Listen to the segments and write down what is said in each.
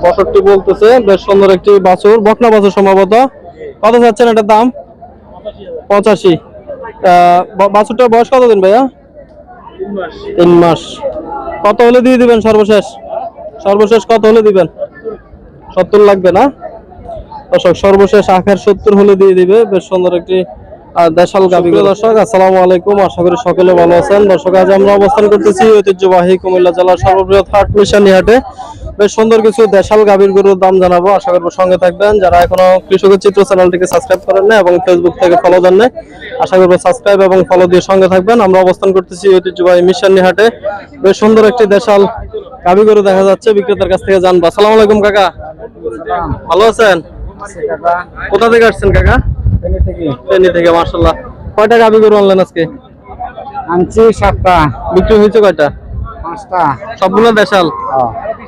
পঁয়ষট্টি বলতেছে, বেশ সুন্দর একটি বাছুর, বকনা বাছুর সম্ভবত। কত চাচ্ছেন এটার দাম? পঁচাশি। বাছুরটার বয়স কতদিন ভাইয়া? তিন মাস। কত হলে দিয়ে দিবেন সর্বশেষ? সর্বশেষ কত হলে দিবেন? সত্তর লাগবে না? দর্শক, সর্বশেষ আখের সত্তর হলে দিয়ে দিবে। বেশ সুন্দর একটি দেশাল গাভী দর্শক, আসসালামু আলাইকুম। আশা করি সকলে ভালো আছেন। দর্শক, আজ আমরা অবস্থান করতেছি ঐতিহ্যবাহী কুমিল্লা জেলার সর্ববৃহৎ হাট, মিশানি হাটে। বেশ সুন্দর কিছু দেশাল গাভীর গরুর দাম জানাব। আশা করব সঙ্গে থাকবেন। যারা এখনও কৃষকের চিত্র চ্যানেলটিকে সাবস্ক্রাইব করেন না এবং ফেসবুক থেকে ফলো দেন না আশা করব সাবস্ক্রাইব এবং ফলো দিয়ে সঙ্গে থাকবেন। আমরা অবস্থান করতেছি ঐতিহ্যবাহী মিশানি হাটে বেশ সুন্দর একটি দেশাল গাভী গরু দেখা যাচ্ছে বিক্রেতার কাছ থেকে জানব। আসসালামু আলাইকুম কাকা। ভালো আছেন? কোথা থেকে আসছেন কাকা? ট্রেনি থেকে মার্শাল্লাহ কয়টা গাভী গরু আনলেন আজকে? আনছি সাতটা। বিক্রি হয়েছে কয়টা? পাঁচটা। সবগুলো দেশাল?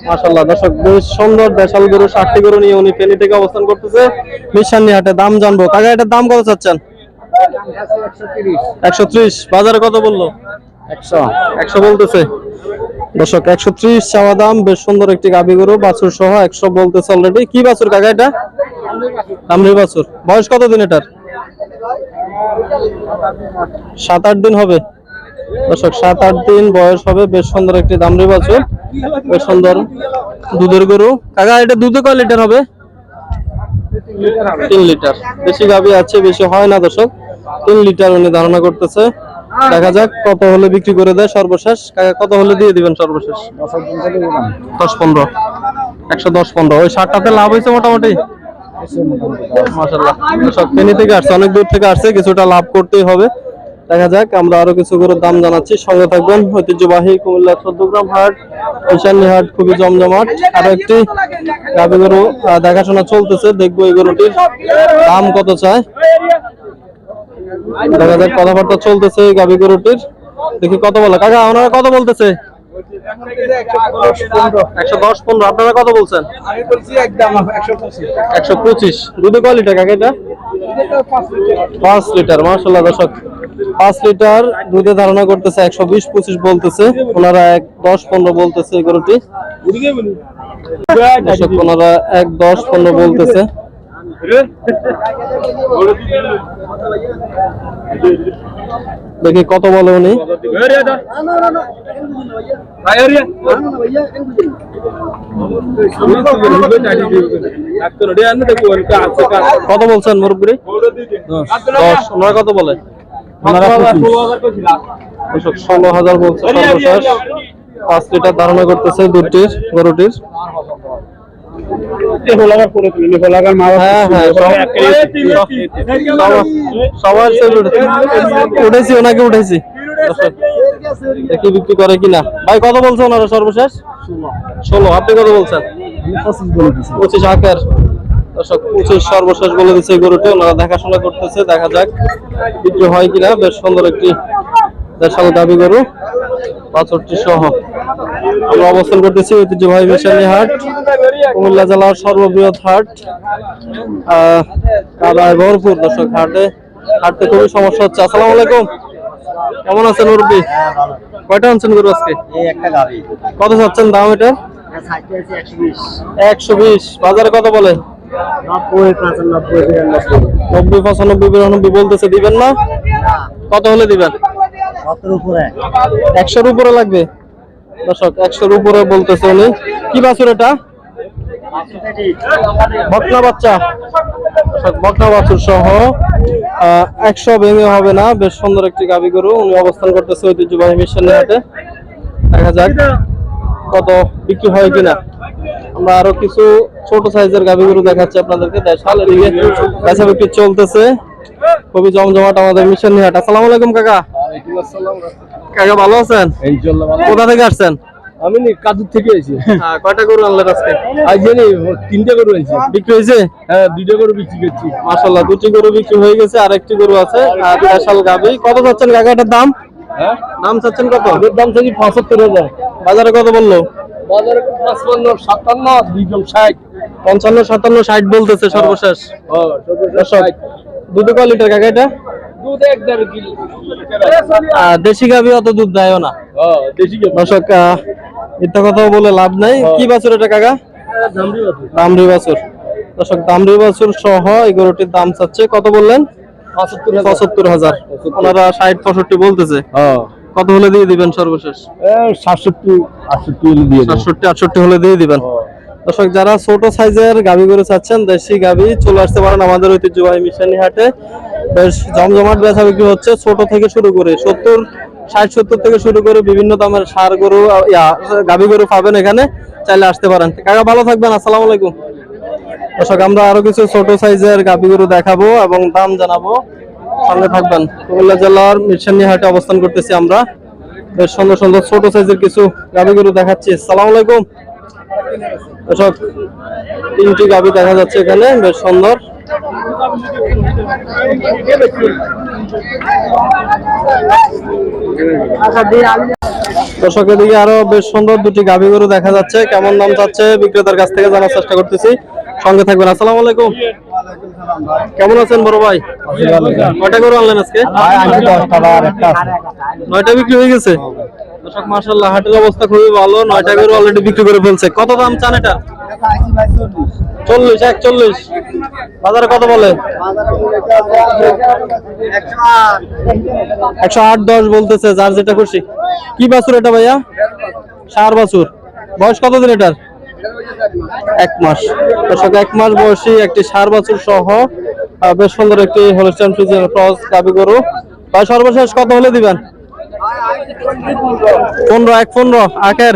মাশাল্লাহ দর্শক বেশ সুন্দর দেশাল গরু ষাটটি গরু নিয়ে উনি ফেনী থেকে অবস্থান করতেছে। মিশানি হাটে দাম জানব। কাকা এটার দাম কত চাচ্ছেন? একশো ত্রিশ। বাজারে কত বলল? একশো। একশো বলতেছে। দর্শক একশো ত্রিশ চাওয়া দাম বেশ সুন্দর একটি গাভী গরু বাছুর সহ একশো বলতেছে অলরেডি কি বাছুর কাকা এটা? দামরি বাছুর। বয়স কত দিন এটার? সাত আট দিন হবে। দর্শক, সাত আট দিন বয়স হবে, বেশ সুন্দর একটি দামরি বাছুর বেশ সুন্দর দুধের গরু। কাকা, এটা দুধে কয় লিটার হবে? তিন লিটার। বেশি গাভী আছে, বেশি হয় না দর্শক। তিন লিটার উনি ধারণা করতেছে। দেখা যাক কত হলে বিক্রি করে দেয় সর্বশেষ। কত হলে দিয়ে দিবেন সর্বশেষ? দশ পনেরো। একশো দশ পনেরো। ওই ষাটটাতে লাভ হয়েছে মোটামুটি? মাসাল্লাহ সব ফেনী থেকে আসছে, অনেক দূর থেকে আসছে, কিছুটা লাভ করতেই হবে। দেখা যাক, আমরা আরও কিছু গরুর দাম জানাচ্ছি। সঙ্গে থাকবেন ঐতিহ্যবাহী কুমিল্লা চোদ্দগ্রাম হাট ঈশানী হাট, খুবই জমজমাট। আরও একটি গাভী গরু দেখাশোনা চলতেছে, দেখব এই গরুটির দাম কত চায়। দেখা যাক, কথাবার্তা চলতেছে এই গাভী গরুটির। দেখি কত বলে কাকা, ওনারা কত বলতেছে? একশো দশ পনেরো। আপনারা কত বলছেন? আমি বলছি একদম একশো পঁচিশ। দুধে কয় লিটার কাকা এটা? পাঁচ লিটার। মার্শাল্লাহ দর্শক। পাঁচ লিটার দুধে ধারণা করতেছে একশো বিশ পঁচিশ বলতেছে। ওনারা এক দশ পনেরো বলতেছে গরুটি। ওনারা এক দশ পনেরো বলতেছে। দেখি কত বলে উনি? কত বলছেন মুরব্বী? দশ। কত বলে? ষোলো হাজার বলছে পাঁচ লিটার ধারণা করতেছে দুটির গরুটির। সবার- সবার সেল উঠেছে। ওনাকে উঠেছি। দেখি বিক্রি করে কিনা। ভাই কত বলছে ওনারা সর্বশেষ? ষোলো। আপনি কত বলছেন? পঁচিশ আকার দর্শক পঁচিশ সর্বশেষ বলে দিচ্ছে গরুটি। ওনারা দেখাশোনা করতেছে দেখা যাক বিক্রি হয় কিনা। বেশ সুন্দর একটি দেশাল দাবি গরু। পাঁচটি সহ আমরা অবস্থান করতেছি ঐতিহ্যবাহী মিশালি হাট কুমিল্লা জেলার সর্ববৃহৎ হাট। কাদায় ভরপুর দর্শক হাটে। হাটতে খুবই সমস্যা হচ্ছে। আসসালামু আলাইকুম। কেমন আছেন মুরব্বী? কয়টা আনছেন গরু আজকে? কত চাচ্ছেন দাম এটার একশো বিশ। বাজারে কত বলে? নব্বই পঁচানব্বই বিরানব্বই। বলতেছে দিবেন না। কত হলে দিবেন? একশোর উপরে। লাগবে? দর্শক, একশোর উপরে বলতেছে উনি। কি বাছুর এটা? বকনা বাচ্চা। বকনা বাছুর সহ একশো ভেঙে হবে না। বেশ সুন্দর একটি গাবি গরু। উনি অবস্থান করতেছে ঐতিহ্যবাহী মিশনের হাটে। দেখা যাক কত বিক্রি হয় কিনা। আমরা আরও কিছু ছোট সাইজের গাভী গরু দেখাচ্ছি আপনাদেরকে। দেখাল এদিকে বেচা বিক্রি চলতেছে। খুবই জমজমাট আমাদের মিশন হাট। আসসালামু আলাইকুম, কাকা। কাকা ভালো আছেন? কোথা থেকে আসছেন? আমি নি কাদুর থেকে হ্যাঁ, কয়টা গরু আনলেন আজকে? আজ জানি তিনটে গরু বিক্রি হয়েছে? হ্যাঁ দুইটা গরু বিক্রি করছি। মাশাল্লাহ দুটি গরু বিক্রি হয়ে গেছে আর একটি গরু আছে আর গাভী। কত চাচ্ছেন কাকা এটার দাম? হ্যাঁ? দাম চাচ্ছেন কত? ওদের দাম চাইছি পঁচাত্তর হাজার। বাজারে কত বলল? বাজারে পাঁচপান্ন সাতান্ন দুইজন ষাট। পঞ্চান্ন সাতান্ন ষাট বলতেছে সর্বশেষ। দর্শক দুটো কয় লিটার কাকা এটা? দুধ এক দেড় কিলো। আর দেশি গাভী অত দুধ দেয়ও না। দর্শক মিথ্যা বলে লাভ নাই। কি বাছুর এটা কাকা? দামরি বাছুর। দর্শক দামরি বাছুর সহ এই গরুটির দাম চাচ্ছে কত বললেন? পঁচাত্তর হাজার। ওনারা ষাট পঁয়ষট্টি বলতেছে। কত হলে দিয়ে দিবেন সর্বশেষ? সাতষট্টি আটষট্টি হলে দিয়ে সাতষট্টি আটষট্টি হলে দিয়ে দিবেন। দর্শক যারা ছোট সাইজের গাবি গরু চাচ্ছেন দেশি গাবি চলে আসতে পারেন আমাদের ঐতিহ্যবাহী মিশানি হাটে। বেশ জমজমাট বেচা বিক্রি হচ্ছে। ছোট থেকে শুরু করে সত্তর, ষাট, সত্তর থেকে শুরু করে বিভিন্ন দামের সার গরু গাবি গরু পাবেন এখানে। চাইলে আসতে পারেন। কাকা, ভালো থাকবেন। আসসালামু আলাইকুম। দর্শক, আমরা আরও কিছু ছোট সাইজের গাবি গরু দেখাবো এবং দাম জানাব। সঙ্গে থাকবেন। কুমিল্লা জেলার মিরসানি হাটে অবস্থান করতেছি আমরা। বেশ সুন্দর সুন্দর ছোট সাইজের কিছু গাবি গরু দেখাচ্ছি। আসসালামু আলাইকুম। দর্শক, তিনটি গাবি দেখা যাচ্ছে এখানে। বেশ সুন্দর। দর্শক, এদিকে আরও বেশ সুন্দর দুটি গাভী গরু দেখা যাচ্ছে। কেমন দাম চাচ্ছে বিক্রেতার কাছ থেকে জানার চেষ্টা করতেছি। সঙ্গে থাকবেন। আসসালামু আলাইকুম। কেমন আছেন বড় ভাই? কয়টা গরু আনলেন আজকে? নয়টা বিক্রি হয়ে গেছে? দর্শক মার্শাল্লাহ হাটের অবস্থা খুবই ভালো। নয়টা গরু অলরেডি বিক্রি করে ফেলছে। কত দাম চান এটা চল্লিশ, একচল্লিশ। বাজারে কত বলে? একশো আট দশ বলতেছে, যার যেটা খুশি। কি বাছুর এটা ভাইয়া? সার বাছুর। বয়স কতদিন এটার? এক মাস। দর্শক, এক মাস বয়সী একটি সার বাছুর সহ বেশ সুন্দর একটি হলিস্টান ফ্রিজের ক্রস গাবি গরু। ভাই, সর্বশেষ কত হলে দিবেন? পনেরো, এক পনেরো। আখের।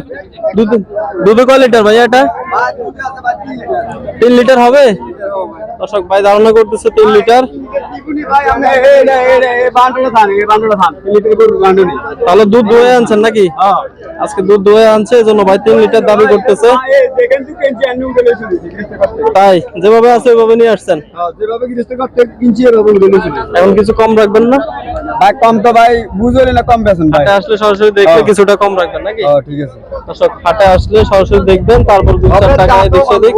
দুধে কয় লিটার ভাইয়া এটা? তিন লিটার হবে? দর্শক ভাই ধারণা করতেছে তিন লিটার। তাহলে দুধ দোয়ে আনছেন নাকি? আজকে দুধ দোয়ে আনছে এই জন্য ভাই তিন লিটার দাবি করতেছে। তাই যেভাবে আছে ওইভাবে নিয়ে আসছেন? এখন কিছু কম রাখবেন না? ভাই কম তো ভাই বুঝলে না কম বেছেন ভাই। হাটে আসলে সরাসরি দেখলে। কিছুটা কম রাখবেন নাকি? হ্যাঁ ঠিক আছে। দর্শক হাটে আসলে সরাসরি দেখবেন তারপর দু চার টাকা সেদিক।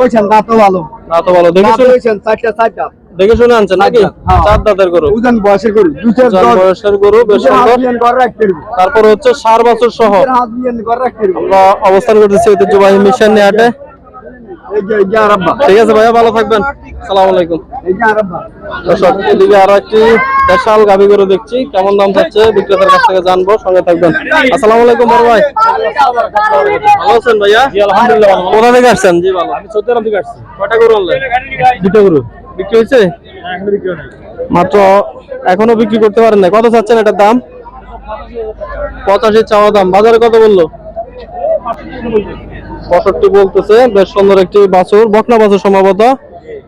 ওইছেন তা তো ভালো। না তো ভালো। দেখে শুনে চারটা চারটা। দেখে শুনে আনছেন নাকি? হ্যাঁ। চার দাঁতের গরু। উজান বয়সের গরু দুইটার বয়সের গরু বেশ তারপর হচ্ছে সার বছর সহ। আমরা অবস্থান করতেছি ঐতিহ্যবাহী মিশন আরাব্বা ঠিক আছে ভাইয়া ভালো থাকবেন। সালাম আলাইকুম। এই যে আরাব্বা দর্শক এদিকে আরও একটি স্পেশাল গাভি গরু দেখছি। কেমন দাম চাচ্ছে বিক্রেতার কাছ থেকে জানব সঙ্গে থাকবেন। আসসালামু আলাইকুম বড় ভাই। ভালো আছেন ভাইয়া? জি আলহামদুলিল্লাহ কোথা থেকে আসছেন? জি ভালো। আমি চোদ্দ থেকে আসছি। কয়টা গরু আনলেন? দুটো গরু। বিক্রি হয়েছে? এখনও বিক্রি মাত্র এখনও বিক্রি করতে পারেন না কত চাচ্ছেন এটার দাম? পঁচাশি চাওয়া দাম। বাজারে কত বলল? পঁয়ষট্টি বলতেছে। বেশ সুন্দর একটি বাছুর। বকনা বাছুর সম্ভবত।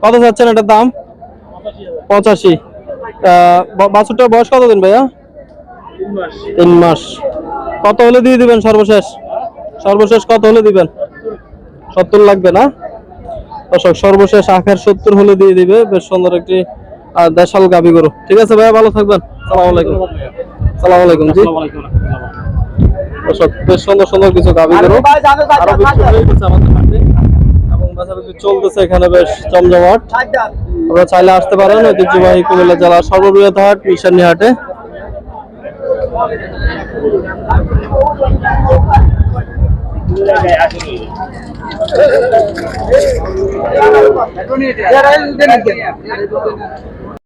কত চাচ্ছেন এটার দাম? পঁচাশি। বাছুরটার বয়স কতদিন ভাইয়া? তিন মাস। কত হলে দিয়ে দিবেন সর্বশেষ? সর্বশেষ কত হলে দিবেন? সত্তর লাগবে না? দর্শক, সর্বশেষ আখের সত্তর হলে দিয়ে দিবে। বেশ সুন্দর একটি দেশাল গাবি গরু। ঠিক আছে ভাইয়া, ভালো থাকবেন। সালাম আলাইকুম। সালাম আলাইকুম, জি। দর্শক, বেশ সুন্দর সুন্দর কিছু গাবি গরু। আমাদের চলতেছে এখানে বেশ জমজমাট আপনারা চাইলে আসতে পারেন ঐতিহ্যবাহী কুমিল্লা জেলার সর্ববৃহৎ হাট, মিশানি হাটে।